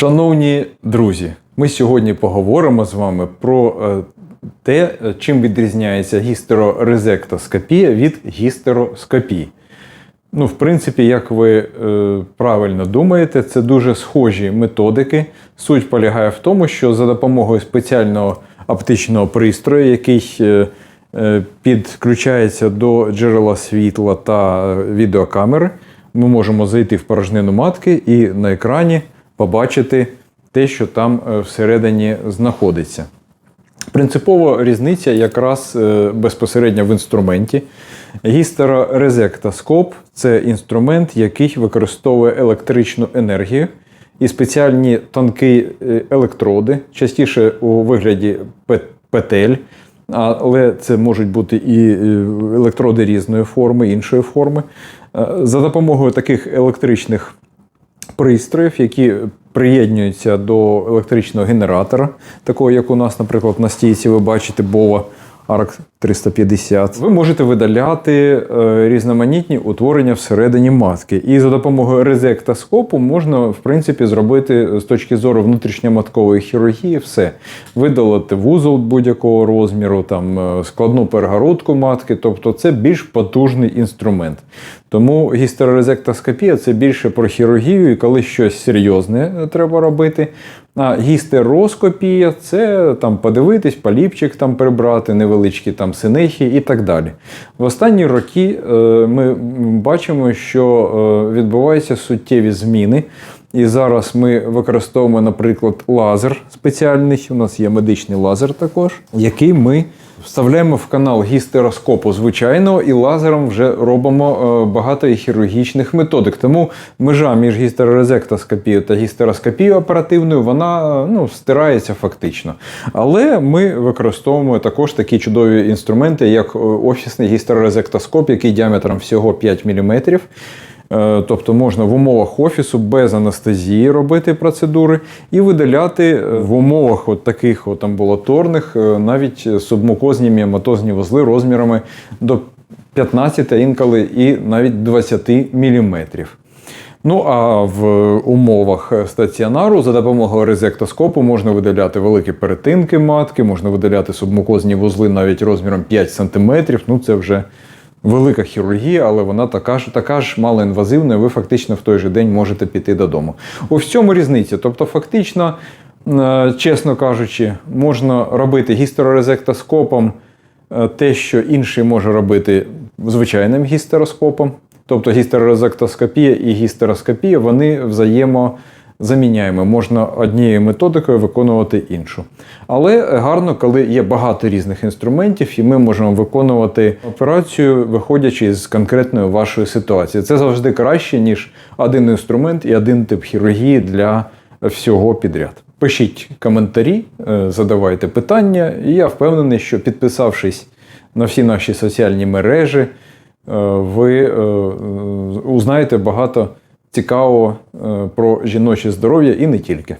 Шановні друзі, ми сьогодні поговоримо з вами про е, те, чим відрізняється гістерорезектоскопія від гістероскопії. Ну, в принципі, як ви е, правильно думаєте, це дуже схожі методики. Суть полягає в тому, що за допомогою спеціального оптичного пристрою, який е, е, підключається до джерела світла та е, відеокамери, ми можемо зайти в порожнину матки і на екрані побачити те, що там е, всередині знаходиться. Принципова різниця якраз е, безпосередньо в інструменті. Гістерорезектоскоп це інструмент, який використовує електричну енергію і спеціальні тонкі е, електроди, частіше у вигляді петель, але це можуть бути і електроди різної форми, іншої форми. За допомогою таких електричних пристроїв, які приєднуються до електричного генератора, такого як у нас, наприклад, на стійці, ви бачите Bova ARC 350. Ви можете видаляти е, різноманітні утворення всередині матки. І за допомогою резектоскопу можна, в принципі, зробити з точки зору внутрішньоматкової хірургії все. Видалити вузол будь-якого розміру, там, е, складну перегородку матки, тобто це більш потужний інструмент. Тому гістерорезектоскопія це більше про хірургію, і коли щось серйозне е, треба робити. А гістероскопія це там подивитись, паліпчик там прибрати, невеличкі там синехи і так далі. В останні роки е, ми бачимо, що е, відбуваються суттєві зміни. І зараз ми використовуємо, наприклад, лазер спеціальний. У нас є медичний лазер також, який ми вставляємо в канал гістероскопу звичайного і лазером вже робимо е, багато хірургічних методик. Тому межа між гістерорезектоскопією та гістероскопією оперативною вона е, ну, стирається фактично. Але ми використовуємо також такі чудові інструменти, як е, офісний гістерорезектоскоп, який діаметром всього 5 мм. Е, Тобто можна в умовах офісу без анестезії робити процедури і видаляти е, в умовах от таких от амбулаторних е, навіть субмукозні міоматозні вузли розмірами до 15, а інколи і навіть 20 мм. Ну а в умовах стаціонару за допомогою резектоскопу можна видаляти великі перетинки матки, можна видаляти субмукозні вузли навіть розміром 5 см. Ну це вже велика хірургія, але вона така ж така ж малоінвазивна, і ви фактично в той же день можете піти додому. Ось в цьому різниця. Тобто, фактично, е, чесно кажучи, можна робити гістерорезектоскопом е, те, що інший може робити звичайним гістероскопом. Тобто гістерорезектоскопія і гістероскопія вони взаємозаміняємо. Можна однією методикою виконувати іншу. Але гарно, коли є багато різних інструментів, і ми можемо виконувати операцію, виходячи з конкретної вашої ситуації. Це завжди краще, ніж один інструмент і один тип хірургії для всього підряд. Пишіть коментарі, е, задавайте питання, і я впевнений, що підписавшись на всі наші соціальні мережі, е, ви е, узнаєте багато цікавого е, про жіноче здоров'я і не тільки.